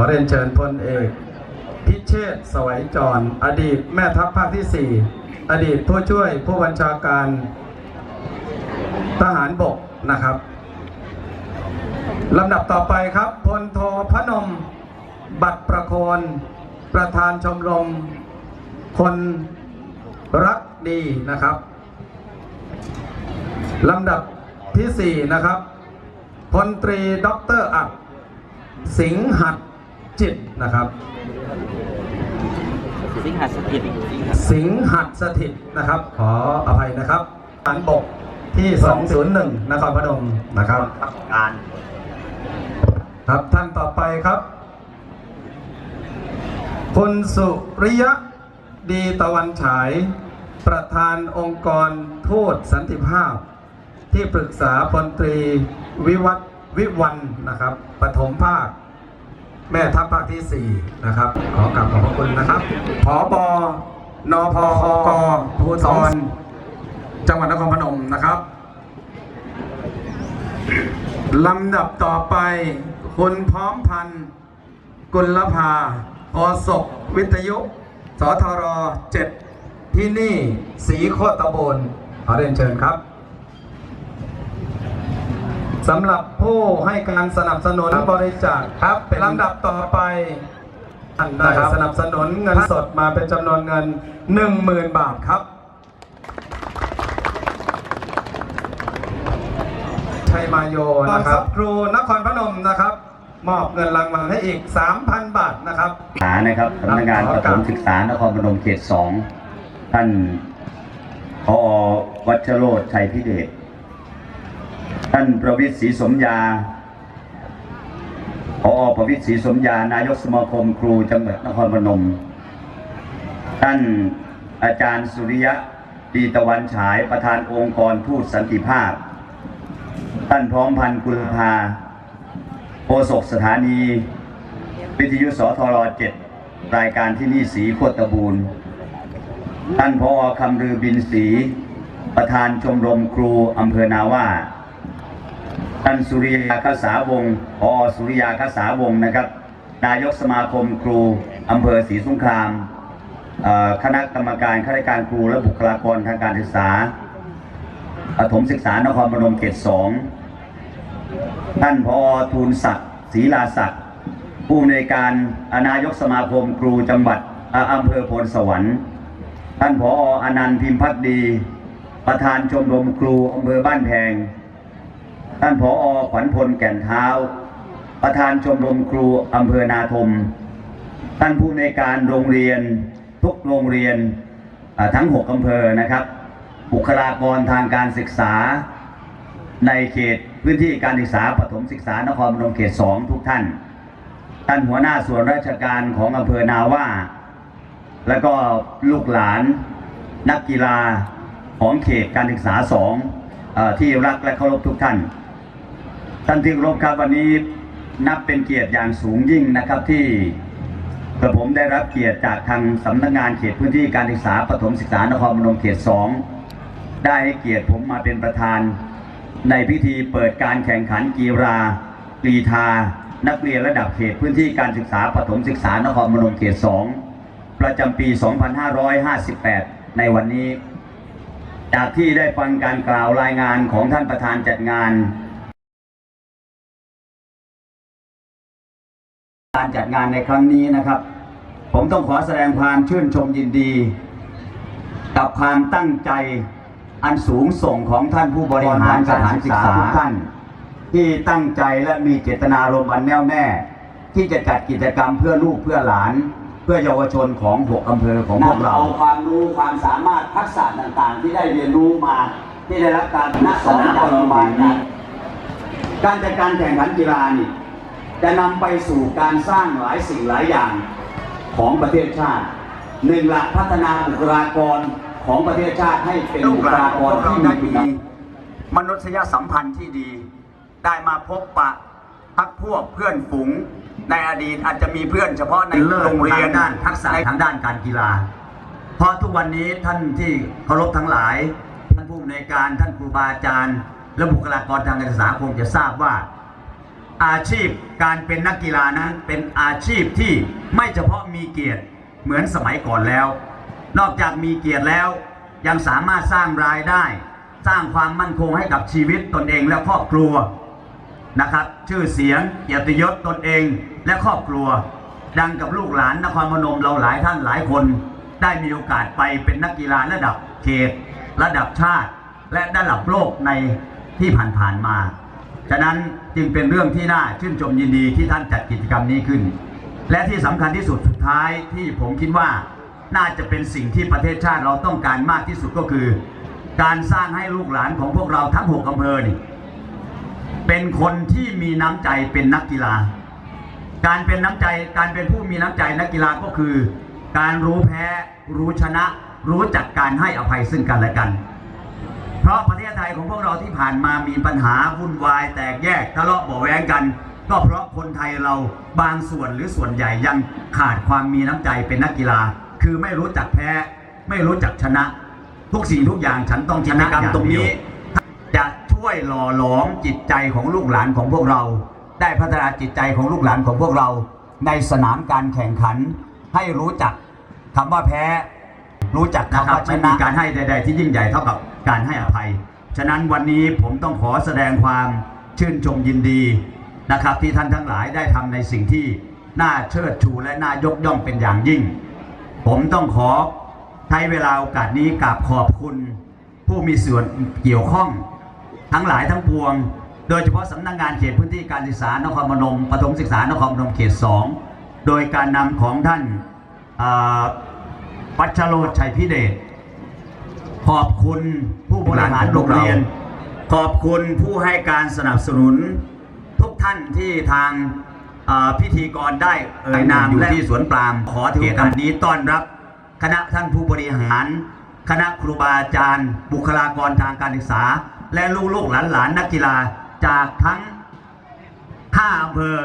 ขอเรียนเชิญพลเอก พิเชษสวัยจร อดีตแม่ทัพภาคที่ 4 อดีตผู้ช่วยผู้บัญชาการทหารบกนะครับลำดับต่อไปครับพลโทพนม บัตรประโคนประธานชมรม คนรักดีนะครับลำดับที่ 4 นะครับพลตรีด็อกเตอร์อักสิงหัด จิตนะครับ สิงหาสถิตสิงหัดสถิตนะครับ ขออภัยนะครับฐานบกที่ 201 นครพนมนะครับ การครับท่านต่อไปครับ คุณสุริยะดีตะวันฉาย ประธานองค์กรทูตสันติภาพ ที่ปรึกษาพลตรีวิวัฒน์วิวันนะครับปฐมภาค แม่ทัพภาคที่ 4 นะครับ ขอกราบขอบพระคุณนะครับผอบนพอกภูธรจังหวัดนครพนมนะครับลำดับต่อไป คุณพร้อมพันธ์กุลภาโอศกวิทยุ สทร7ที่นี่สีโคตรตะบนขอเรียนเชิญครับ สำหรับผู้ให้การสนับสนุนบริจาคครับ เป็นลำดับต่อไปท่านได้สนับสนุนเงินสดมาเป็นจำนวนเงิน 10,000 บาทครับ ชัยมาโยนะครับครูนครพนมนะครับ มอบเงินรางวัลให้อีก 3,000 บาทนะครับศึกษานะครับสำนักงานประถมศึกษานครพนมเขตสองท่านพอวัชโรธชัยพิเดช ท่านประวิทย์ศรีสมยาพอประวิทย์ศรีสมยานายกสมาคมครูจังหวัดนครพนม ท่านอาจารย์สุริยะดีตะวันฉายประธานองค์กรทูตสันติภาพ ท่านพร้อมพันธ์กุลภาโฆษกสถานี วิทยุสทร7รายการที่นี่สีโคตรบูรณ์ท่านพอคำรือบินสี ประธานชมรมครูอำเภอนาว่า ท่านสุริยาคสาวงศ์พอสุริยาคสาวงศ์นะครับ นายกสมาคมครูอำเภอศรีสงครามคณะกรรมการข้าราชการครูและบุคลากรทางการศึกษาประถมศึกษานครพนมเขตสองท่านพอทูลศักดิ์ศรีลาศักดิ์ผู้ในการนายกสมาคมครูจังหวัดอ่าอำเภอโพนสวรรค์ ท่านพออนันต์พิมพ์พักดี ประธานชมรมครูอำเภอบ้านแพง ท่านพอขวัญพลแก่นเท้า ประธานชมรมครูอำเภอนาทม ท่านผู้ในการโรงเรียนทุกโรงเรียนทั้ง 6 อำเภอนะครับ บุคลากรทางการศึกษา ในเขตพื้นที่การศึกษาปฐมศึกษานครพนมเขตสองทุกท่าน ท่านหัวหน้าส่วนราชการของอำเภอนาว่า แล้วก็ลูกหลานนักกีฬาของเขตการศึกษาสองที่รักและเคารพทุกท่าน ท่านที่เคารพครับวันนี้นับเป็นเกียรติอย่างสูงยิ่งนะครับที่กระผมได้รับเกียรติจากทางสำนักงานเขตพื้นที่การศึกษาปฐมศึกษานครพนมเขตสองได้ให้เกียรติผมมาเป็นประธาน ในพิธีเปิดการแข่งขันกีฬากรีธานักเรียนระดับเขตพื้นที่การศึกษาปฐมศึกษานครพนมเขต 2 ประจำปี 2558 ในวันนี้ จากที่ได้ฟังการกล่าวรายงานของท่านประธานจัดงาน การจัดงานในครั้งนี้นะครับ ผมต้องขอแสดงความชื่นชมยินดี กับความตั้งใจอันสูงส่งของท่านผู้บริหารสถานศึกษาทุกท่าน ที่ตั้งใจและมีเจตนารมณ์อันแน่วแน่ ที่จะจัดกิจกรรมเพื่อลูกเพื่อหลาน เพื่อเยาวชนของหกอำเภอของพวกเราเอาความรู้ความสามารถทักษะต่างๆ ที่ได้เรียนรู้มาที่ได้รับการนักสอนจากโรงพยาบาลการจัดการแข่งขันกีฬานี่ จะนำไปสู่การสร้างหลายสิ่งหลายอย่างของประเทศชาติหนึ่งหลักพัฒนาบุคลากรของประเทศชาติให้เป็นบุคลากรที่มีคุณภาพมนุษยสัมพันธ์ที่ดี ได้มาพบปะพักพวกเพื่อนฝูงในอดีตอาจจะมีเพื่อนเฉพาะในโรงเรียนด้านทักษะทางด้านการกีฬา เพราะทุกวันนี้ท่านที่เคารพทั้งหลาย ท่านผู้อำนวยการท่านครูบาอาจารย์ และบุคลากรทางการศึกษาคงจะทราบว่า อาชีพการเป็นนักกีฬานั้นเป็นอาชีพที่ไม่เฉพาะมีเกียรติเหมือนสมัยก่อนแล้ว นอกจากมีเกียรติแล้ว ยังสามารถสร้างรายได้ สร้างความมั่นคงให้กับชีวิตตนเองและครอบครัวนะครับ ชื่อเสียงเกียรติยศตนเองและครอบครัว ดังกับลูกหลานนครพนมเราหลายท่านหลายคน ได้มีโอกาสไปเป็นนักกีฬาระดับเขต ระดับชาติ และระดับโลกในที่ผ่านๆมา ฉะนั้นจึงเป็นเรื่องที่น่าชื่นชมยินดีที่ท่านจัดกิจกรรมนี้ขึ้น และที่สำคัญที่สุดสุดท้ายที่ผมคิดว่าน่าจะเป็นสิ่งที่ประเทศชาติเราต้องการมากที่สุดก็คือ การสร้างให้ลูกหลานของพวกเราทั้งหกอำเภอนี่เป็นคนที่มีน้ำใจเป็นนักกีฬา การเป็นน้ำใจการเป็นผู้มีน้ำใจนักกีฬาก็คือ การรู้แพ้ รู้ชนะ รู้จักการให้อภัยซึ่งกันและกัน ของพวกเราที่ผ่านมามีปัญหาวุ่นวายแตกแยกทะเลาะเบาะแว้งกัน ก็เพราะคนไทยเราบางส่วนหรือส่วนใหญ่ยังขาดความมีน้ำใจเป็นนักกีฬา คือไม่รู้จักแพ้ ไม่รู้จักชนะ ทุกสิ่งทุกอย่างฉันต้องชนะกรรมตรงนี้ จะช่วยหล่อหลอมจิตใจของลูกหลานของพวกเรา ได้พัฒนาจิตใจของลูกหลานของพวกเรา ในสนามการแข่งขัน ให้รู้จักคำว่าแพ้รู้จักคำว่าชนะการให้ใด ๆ ที่ยิ่งใหญ่เท่ากับการให้อภัย ฉะนั้นวันนี้ผมต้องขอแสดงความชื่นชมยินดีนะครับ ที่ท่านทั้งหลายได้ทำในสิ่งที่น่าเชิดชูและน่ายกย่องเป็นอย่างยิ่ง ผมต้องขอใช้เวลาโอกาสนี้กราบขอบคุณ ผู้มีส่วนเกี่ยวข้อง ทั้งหลายทั้งปวง โดยเฉพาะสำนักงานเขตพื้นที่การศึกษานครพนมปฐมศึกษานครพนมเขต 2 โดยการนำของท่านปัชโรชัยพิเดช ขอบคุณผู้บริหารโรงเรียน ขอบคุณผู้ให้การสนับสนุน ทุกท่านที่ทางเอ่อพิธีกรได้เอ่ยนามอยู่ที่สวนปรามขอถือโอกาสนี้ต้อนรับ คณะท่านผู้บริหาร คณะครูบาอาจารย์ บุคลากรทางการศึกษา และลูกๆหลานๆนักกีฬาจากทั้งห้าอำเภอ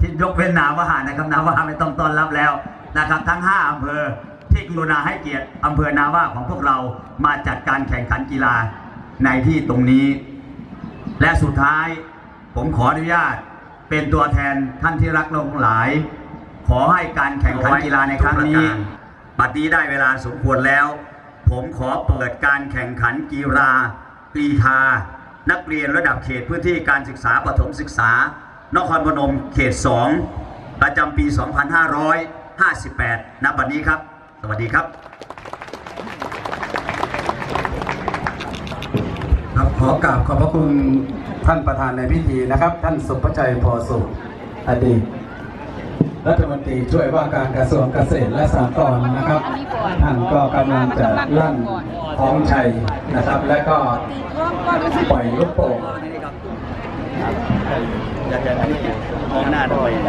ที่ยกเว้นนาว่านะครับนาว่าไม่ต้องต้อนรับแล้วนะครับ ทั้งห้าอำเภอ ที่กรุณาให้เกียรติอำเภอนาว่าของพวกเรามาจัดการแข่งขันกีฬาในที่ตรงนี้ และสุดท้ายผมขออนุญาตเป็นตัวแทนท่านที่รักเราทั้งหลาย ขอให้การแข่งขันกีฬาในครั้งนี้บัดนี้ได้เวลาสมควรแล้ว ผมขอเปิดการแข่งขันกีฬากรีธานักเรียนระดับเขตพื้นที่การศึกษาประถมศึกษา นครพนมเขต 2 ประจำปี 2558 ณ บัดนี้ครับ สวัสดีครับ ครับขอกราบขอบพระคุณท่านประธานในพิธีนะครับ ท่านสุภชัยพอสุอดีตรัฐมนตรีช่วยว่าการกระทรวงเกษตรและสหกรณ์นะครับ ท่านก็กำลังจะลั่นของชัยนะครับ และก็ปล่อยลูกโป่ง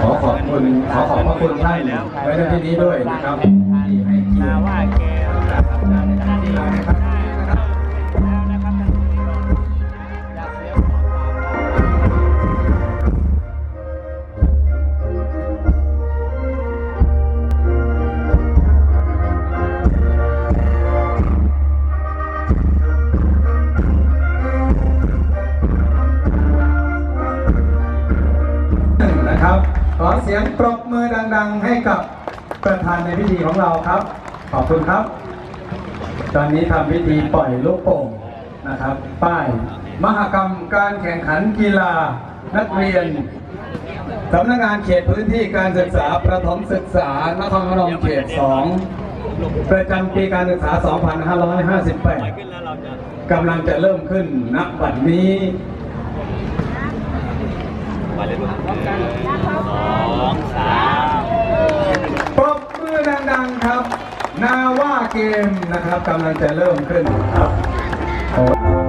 ขอขอบคุณขอขอบพระคุณท่านไว้ในที่นี้ด้วยนะครับ ที่ให้เกียรติว่าแกนะครับที่นะครับอยากเสียความนะครับขอเสียงปรบมือดัง ๆ ให้กับประธานในพิธีของเราครับ ขอบคุณครับ ตอนนี้ทำพิธีปล่อยลูกโป่งนะครับ ป้าย มหกรรมการแข่งขันกีฬานักเรียนสำนักงานเขตพื้นที่การศึกษาประถมศึกษานครพนมเขต 2 ประจำปีการศึกษา 2558 กำลังจะเริ่มขึ้นณบัดนี้ สองสาม ปรบมือดังๆครับ นาว่าเกม นะครับกำลังจะเริ่มขึ้นครับ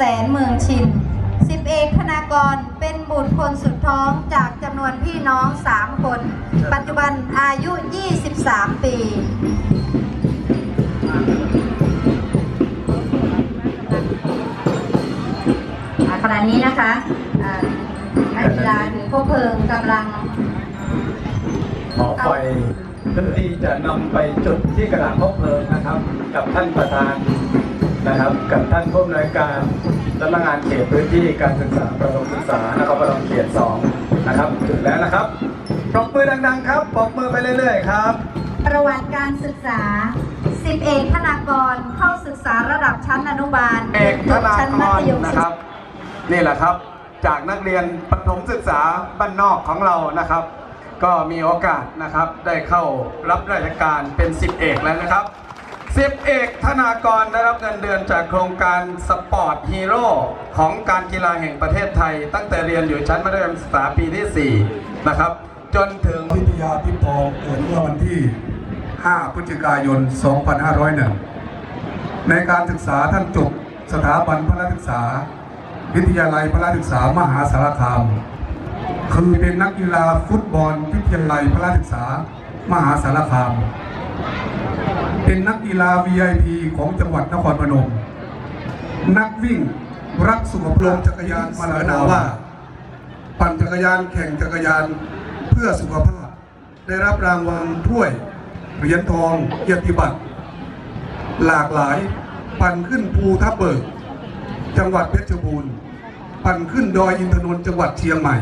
แสนเมืองชินสิบเอกธนากรเป็นบุตรคนสุดท้องจากจำนวนพี่น้อง3คน ปัจจุบันอายุ 23 ปีขณะนี้นะคะนักกีฬาถือพวกเพลิงกำลังหมอไฟเพื่อที่จะนำไปจุดที่กระดาษพบเพลิงนะครับ กับท่านประธาน นะครับ กับท่านผู้อำนวยการสำนักงานเขตพื้นที่การศึกษาประถมศึกษานครปฐมเขตสองนะครับถึงแล้วนะครับปรบมือดังๆ ครับปรบมือไปเรื่อยๆครับประวัติการศึกษาสิบเอกธนากรเข้าศึกษาระดับชั้นอนุบาลเอกธนาชั้นกมัรธยมนะศึกครัษาบนี่แหละครับ จากนักเรียนประถมศึกษาบ้านนอกของเรานะครับ ก็มีโอกาสนะครับได้เข้ารับราชการเป็นสิบเอกแล้วนะครับ สิบเอกธนากรได้รับเงินเดือนจากโครงการสปอร์ตฮีโร่ของการกีฬาแห่งประเทศไทย ตั้งแต่เรียนอยู่ชั้นมัธยมศึกษาปีที่ 4 นะครับ จนถึงวิทยาทิพย์ทองเกิดเมื่อวันที่ 5 พฤศจิกายน 2501 ในการศึกษาท่านจบสถาบันพระศึกษา วิทยาลัยพระศึกษามหาสารคาม คือเป็นนักกีฬาฟุตบอลวิทยาลัยพระศึกษามหาสารคาม เป็นนักกีฬา VIP ของจังหวัดนครพนม นักวิ่งรักสุขภาพจักรยานมาลานาว่า ปั่นจักรยานแข่งจักรยานเพื่อสุขภาพ ได้รับรางวัลถ้วยเหรียญทองเกียรติบัตร หลากหลาย ปั่นขึ้นภูทับเบิก จังหวัดเพชรบูรณ์ ปั่นขึ้นดอยอินทนนท์จังหวัดเชียงใหม่